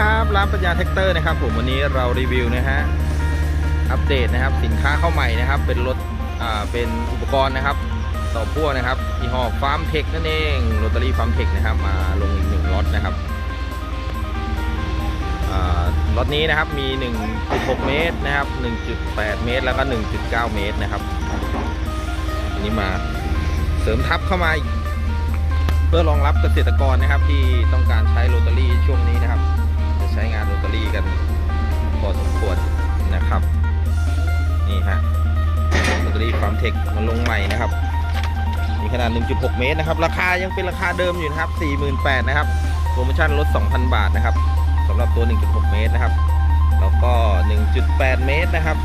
ครับร้านปัญญาแท็กเตอร์นะครับผมวันนี้เรารีวิวนะฮะอัปเดตนะครับสินค้าเข้าใหม่นะครับ เป็นรถอ่าเป็นอุปกรณ์นะครับ ต่อพ่วงนะครับยี่ห้อฟาร์มเทคนั่นเองโรตารี่ฟาร์มเทคนะครับมาลงอีกหนึ่งล็อตนะครับอ่าล็อตนี้นะครับมี 1.6 เมตรนะครับ 1.8 เมตร แล้วก็ 1.9 เมตรนะครับอันนี้มาเสริมทับเข้ามา เพื่อรองรับเกษตรกรนะครับที่ต้องการใช้ นะครับ นี่ฮะโรตารี่ฟาร์มเทคมันลงใหม่นะครับ มีขนาด 1.6 เมตรนะครับ ราคายังเป็นราคาเดิมอยู่นะครับ 48,000นะครับโปรโมชั่นลด 2,000 บาทนะครับสำหรับตัว 1.6 เมตรนะครับ แล้วก็ 1.8 เมตรนะครับ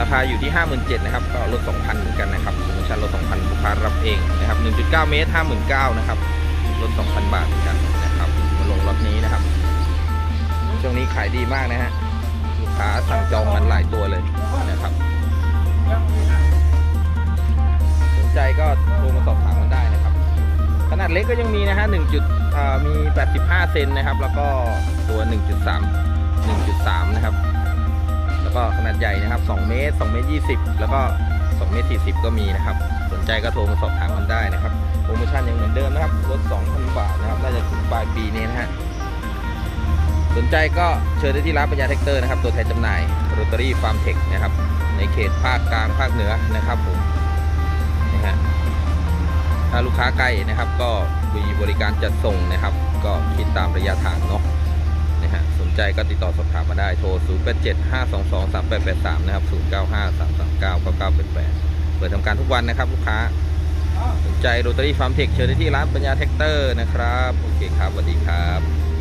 ราคาอยู่ที่ 57,000นะครับ ก็ลด 2,000 เหมือนกันนะครับ โปรโมชั่นลด 2,000ลูกค้ารับเองนะครับ 1.9 เมตร 59,000นะครับ ลด 2,000 บาทเหมือนกันนะครับมาลงรถนี้นะครับ ช่วงนี้ขายดีมากนะฮะ ค้าสั่งจองมันหลายตัวเลยนะครับสนใจก็โทรมาสอบถามกันได้นะครับ ขนาดเล็กก็ยังมีนะฮะ1จุดมี 85 เซนนะครับ แล้วก็ตัว 1.3 1.3 นะครับ แล้วก็ขนาดใหญ่นะครับ 2 เมตร 2 เมตร 20 แล้วก็ 2 เมตร 40 ก็มีนะครับ สนใจก็โทรมาสอบถามกันได้นะครับ โปรโมชั่นยังเหมือนเดิมนะครับ ใจก็เชิญได้ที่ร้านปัญญาแท็กเตอร์นะครับ ตัวแทนจำหน่ายโรตารี่ฟาร์มเทคนะครับ ในเขตภาคกลางภาคเหนือนะครับผมนะฮะถ้าลูกค้าใกล้นะครับ ก็มีบริการจัดส่งนะครับ ก็คิดตามระยะทางเนาะนะฮะสนใจก็ติดต่อสอบถามมาได้โทร 0 8 7 5 2 2 3 8 8 3 นะครับ 0 9 5 3 3 9 9 9 8 8 เปิดทำการทุกวันนะครับ ลูกค้าสนใจโรตารี่ฟาร์มเทคเชิญได้ที่ร้านปัญญาแท็กเตอร์นะครับ โอเคครับสวัสดีครับ